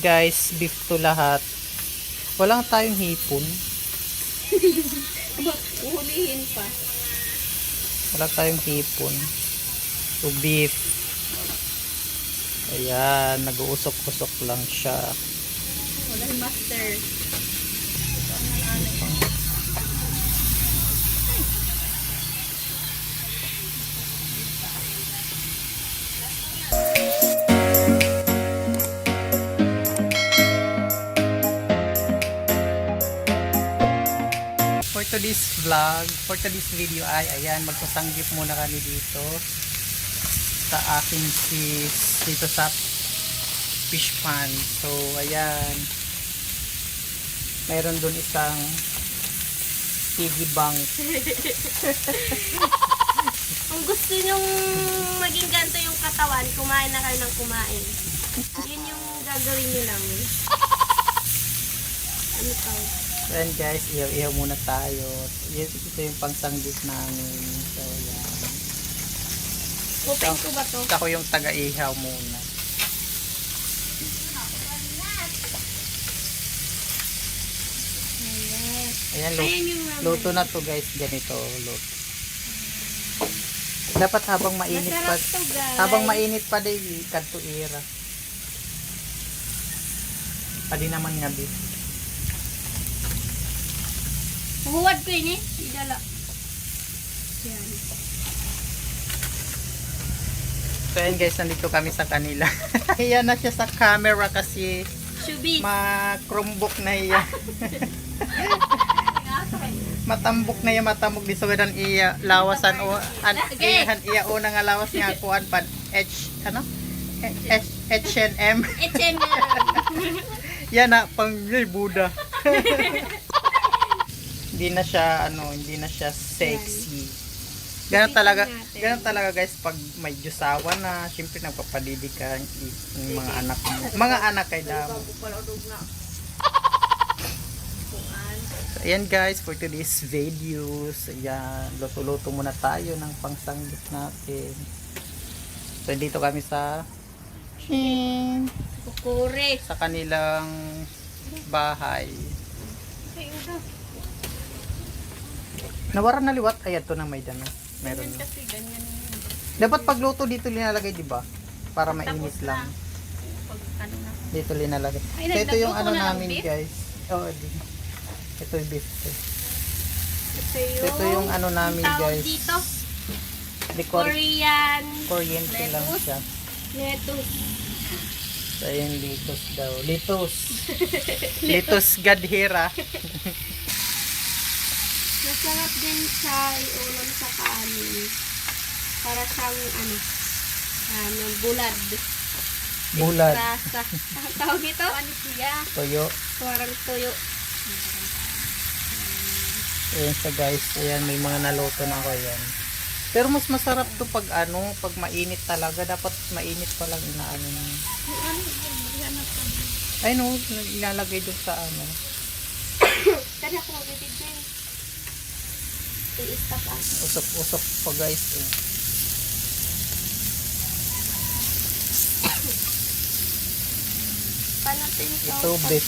Guys, beef to lahat. Walang tayong hipon. Aba, uhulihin pa. Wala tayong hipon. So, beef. Ayan, nag-uusok-usok lang siya. Wala master. For today's vlog, for today's video ay, ayan, magpasanggip muna kami dito sa aking sis dito sa fish pond. So, ayan. Mayroon dun isang piggy bank. Kung gusto nyong maging ganito yung katawan, kumain na kayo ng kumain. Yun yung gagawin nyo lang. Ano? So, ayan guys, ihaw-ihaw muna tayo. Yan- Ito yung pangsanggip namin. So, ayan. Open ko ba to? Ako yung taga-ihaw muna. Ayan, luto. Na to guys, ganito luto. Dapat habang mainit pa, to guys. habang mainit pa day kadto ira. Padi naman nga beef. Huwad ko eh. Idala. Yan. So ayan guys, nandito kami sa kanila. Ayan na siya sa camera kasi makrumbok na iya. Matambok na iya, matambok di sabihan iya lawasan o an iyan iya una nga lawas nga kuan pan H ano? H H&M. Nga. Yan na, pang Buddha. Hindi na siya, ano, hindi na siya sexy. Ganun talaga, ganun talaga guys, pag may jusawa na, syempre nagpapadidi ka yung mga anak mo. Mga anak kay damo. So, ayan guys, for today's videos, ayan, luto-luto muna tayo ng pangsanggit natin. So, dito kami sa Kukure. sa kanilang bahay. Nawara na liwat. Ayan to na may dana. Meron na. Kasi ganyan yun. Dapat pagluto dito linalagay, di ba? Para mainit Tapos lang. Pag ano na. Dito linalagay. Ay, So, ito yung nagluto ano na ng namin, beef? guys. Oo, di. Ito yung beef. eh. Ito So, ito yung ano namin, tawag guys. dito. Decor Korean Kuryente lang lettuce. siya. lettuce. So, ayun, litos daw. Litos. litos gadhira. Masarap din siya iulam sa kanin. Para siyang ano, ano, bulad. Bulad. Ang tawag ito? Ano siya? Toyo. Parang tuyo. Ayan siya guys. Ayan, may mga naluto na ako yan. Pero mas masarap to pag ano, pag mainit talaga. Dapat mainit pa lang inaano. niya. Ano. Ay no, ilalagay doon sa ano. Kaya ako mabibig din. Tiis pa pa. Usok-usok pa guys. Eh. Paano din ito? Ito, beef.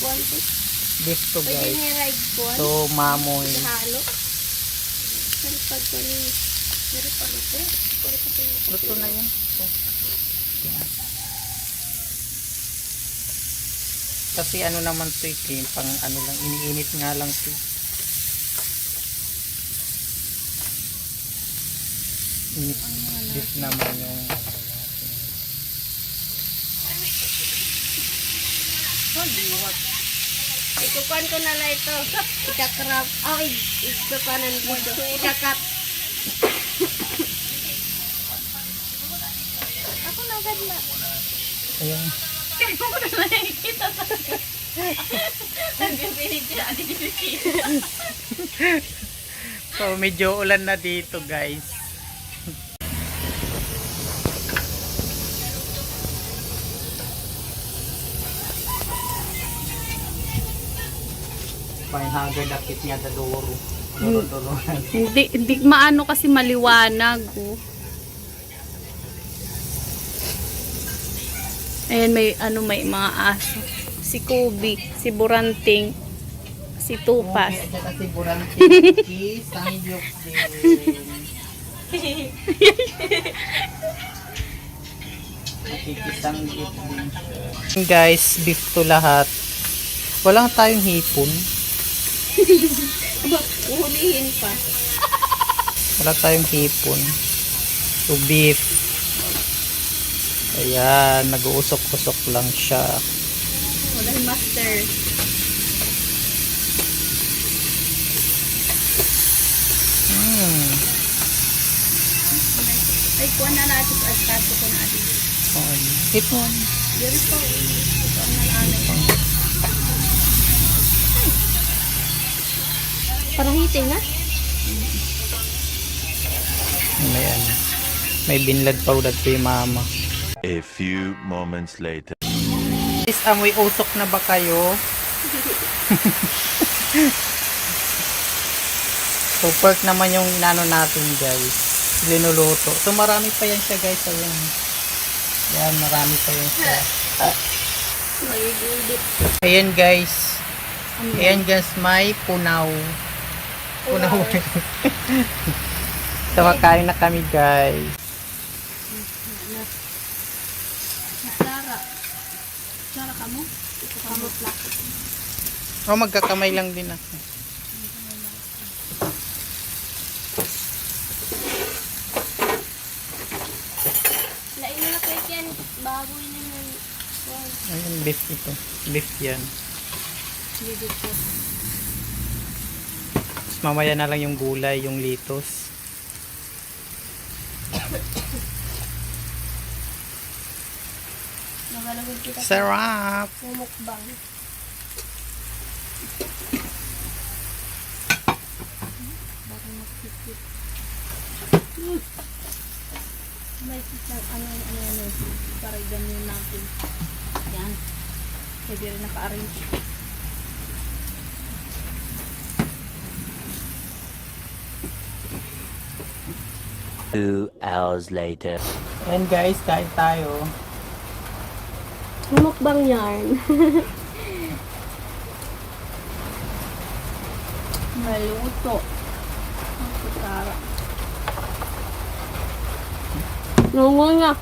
Beef to Pwede guys. niya ride ko. So, mamoy. Halo. Pero pag ano, meron pa ito. Pwede ito. Luto na yan. Kasi ano naman to eh, pang ano lang, iniinit nga lang to. Beef naman yung natin. Ikukuhan ko na lang ito. Ikakrap. Oh, ikukuhanan dito. Ikakat. Ako na agad na. Ayan. Kaya ko na nakikita sa. So, medyo ulan na dito guys. May hagad akit niya sa duro. Duro-duro. Hindi, hindi maano kasi maliwanag. Oh. Ayan, may ano, may mga aso. si Kubi, si Buranting, si Tupas. Okay, at saka si Sangyok din. Din. Guys, beef to lahat. Walang tayong hipon. Uhulihin pa. Wala tayong hipon. So, beef. Ayan, nag-uusok-usok lang siya. Wala yung master. Hmm. Ay, kuha na natin at kaso ko na natin. Oh, hipon. Diri pa, ito ang. Parang hiting ha? Ayan. May binlad pa ulat kay mama. A few moments later. Is amoy usok na ba kayo? so, pork naman yung inano natin, guys. Linuluto. So, marami pa yan siya, guys. Ayan. Yan, marami pa yan siya. Magigilip. Ayan, guys. Ayan, guys. May punaw. Punaw. so, makain na kami, guys. Sara. Sara ka mo? Kamot lang. Oh, magkakamay lang din ako. Lain na kayo yan. Baboy na. Wow. Ayun, beef ito. Beef yan. Hindi ko. Mamaya na lang yung gulay, yung litos. Sarap! mumukbang. May isang ano ano ano. Para ganyan natin. Yan. Pwede rin naka-arrange. Two hours later. And guys, kain tayo. Mumukbang yarn. Maluto. Ang Sara. Nungo nga.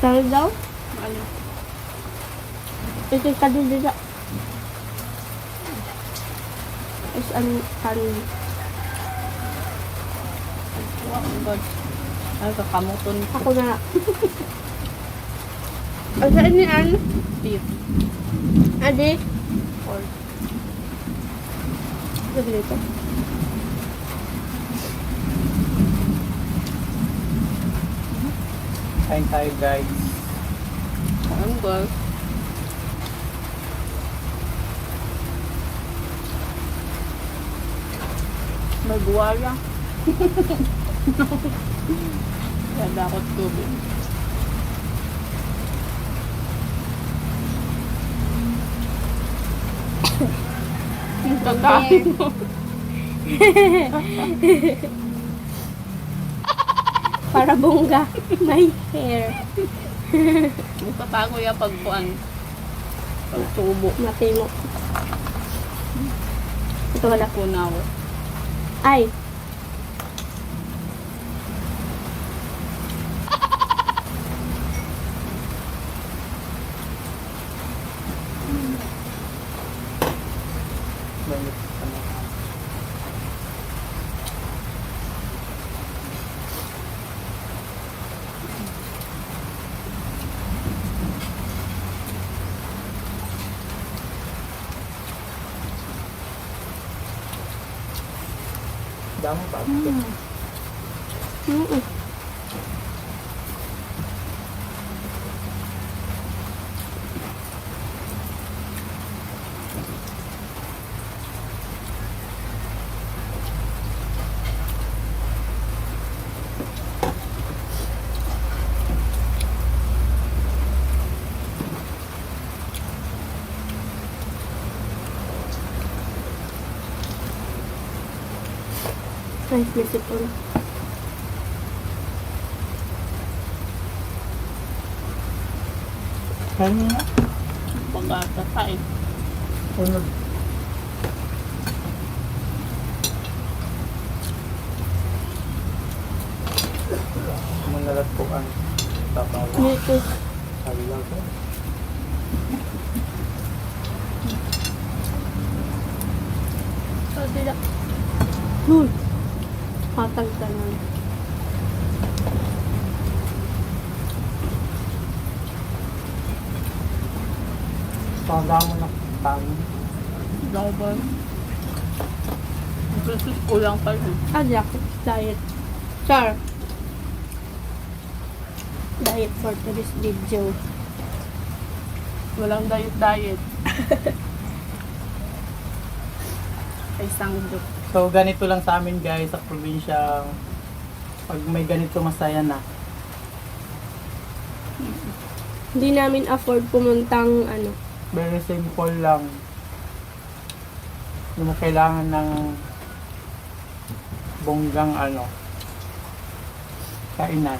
Saan daw? Ano? Ito ka din dito. Is an kan Oh, God. Ay, kakamuton ko. ako na. Ang saan ni Ann? Beef. Adi? Or Sabi dito. Kain tayo guys. ang God. Magwala. Kaya dakot tubig. Ang kakain mo. Para bongga. My hair. Magpatago yung pagpuan. Pagtubo. Matino. Ito wala. Punaw. Ay. Damo pa. Mm-mm. Ay, beautiful. Kaya nga. Pagkakasain. Unod. Manalat ko ang tapawa. Dito. Sabi lang ko. So, sila. Hmm. Hatag ka na. Tanda mo na tamo. Double. Kasi kulang pa rin. Ah, jacket. Diet. Char. Diet for today's video. Walang diet-diet. Ay, sanggol. So ganito lang sa amin guys sa probinsya. Pag may ganito masaya na. Hindi namin afford pumuntang ano. Very simple lang. Hindi mo kailangan ng bonggang ano kainan.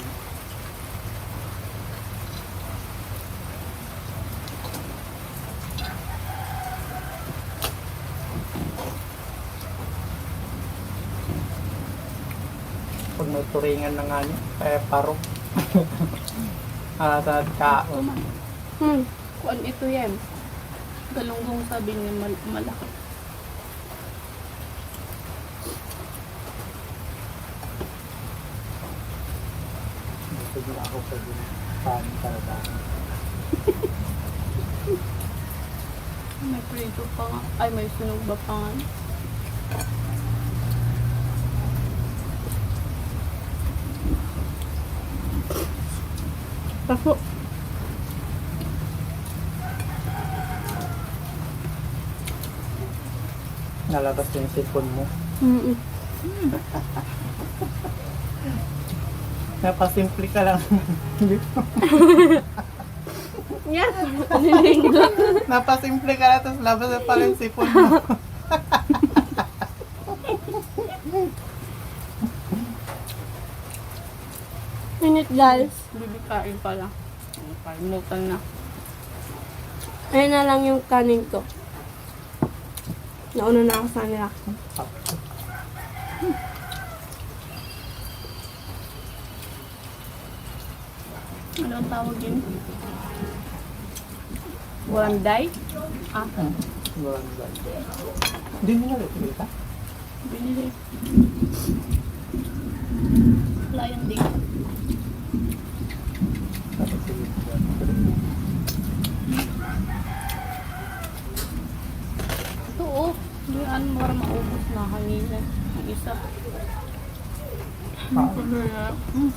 Pag may turingan na nga niya, kaya parok. ah, sa kaon. Hmm. Kuan ito yan. Galunggong sabi niya mal- malaki. Nila ako sa kanin talaga. May prito pa nga. Ay, may sunog ba pa nga? Kaso, Nalabas yung sipon mo. mm Napasimple ka lang. Yes! Napasimple ka lang, tapos labas na pala yung sipon mo. Minute guys. Bibikain pala. Kalimutan na. Ayan na lang yung kanin ko. Nauna na ako sa nila. Ano ang tawag yun? Waranday? Ah, Hindi mo nalutuloy ka? binili. Lion din. Ito oh. Diyan mo maubos na kanina. Ang isa. Hmm.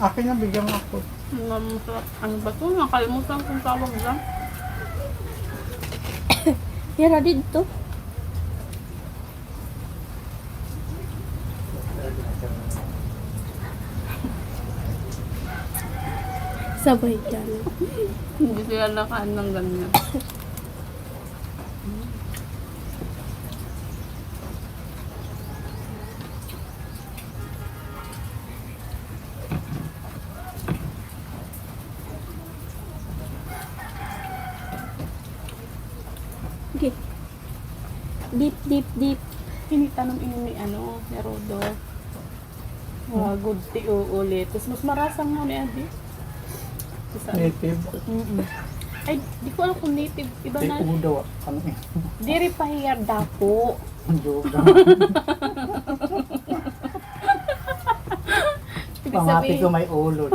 akin na bigyan mo ako. Ang masarap. Ano ba ito? Nakalimutan kung tawag lang. Yara dito. Sabay ka na. Hindi sila nakain ng ganyan. Okay. Deep, deep, deep. Tinitanong ini ni ano, ni Rodo. Mga good tea ulit. Tapos mas marasang mo ni Adi. Native. Mm-mm. Ay, di ko alam kung native. Iba na. udaw. Ano eh? Diri pahiyar dapo. Joga. Ibig Pangati ko sabihin, may ulod.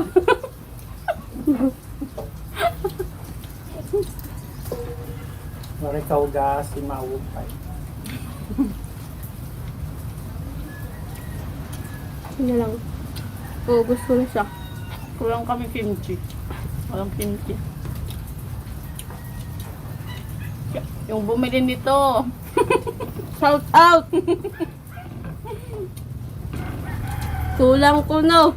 Wala ikaw gas, si maupay. Yun na lang. Oo, gusto na siya. kulang kami kimchi. Walang kimchi. Yung bumili nito. Shout out! Kulang ko no.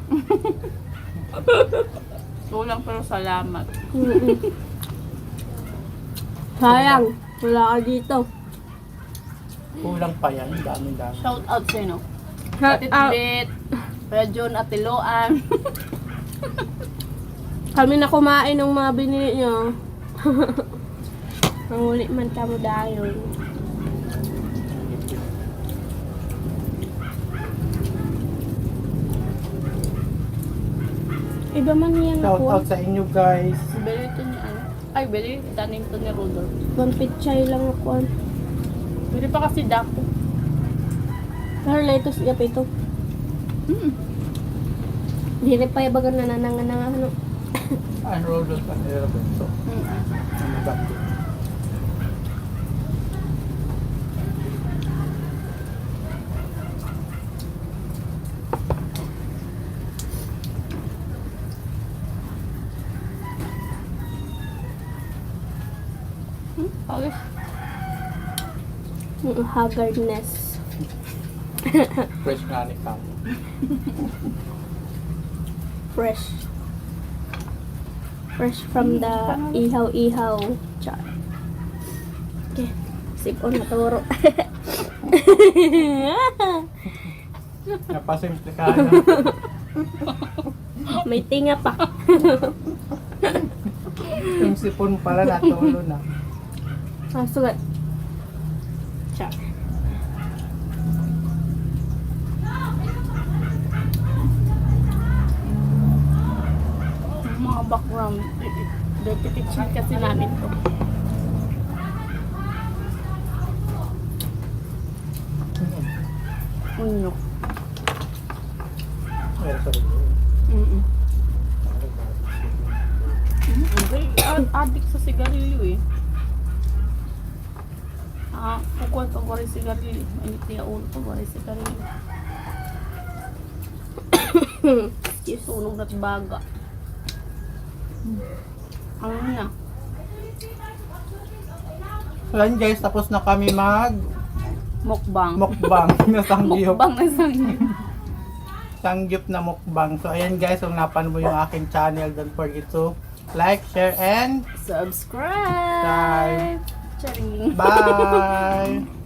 Kulang pero salamat. Sayang, wala ka dito. Kulang pa yan, dami-dami. Shout out sa inyo. Shout Ate out. Tibet, Kuya John Atiloan. Kami na kumain ng mga binili nyo. Nanguli man kamo dayon. Iba man yan Shout ako. out sa inyo guys. Bili ito ni ano. Ay, bili. Tanim to ni Rudolph. Pampitsay lang ako. Bili pa kasi dako. Pero lettuce gap ito. Hmm. Hindi pa yung baga nanananga na ano. Ang rollers pa nila ito. Ang maganda. Okay. Yung haggardness. Fresh nga ni. Fresh. Fresh from the ihaw-ihaw. Char. Okay. Sipon na turo. Napasimple ka. May tinga pa. Yung sipon pala natulo na. Ah, sugat. Char. Background. Dirty kitchen kasi namin to. Unyok. Relo. Mm-mm. Okay, ad- addict sa sigarilyo eh. Ah, kukuha pag wala sigarilyo. Init niya ulo pag wala sigarilyo. Sunog na't baga. Ano na? So yan guys, tapos na kami mag Mukbang. mukbang na sangyup. Mukbang na sangyup. Sangyup na mukbang. So ayan guys, kung napan mo yung aking channel, don't forget to like, share, and Subscribe! Charing! bye!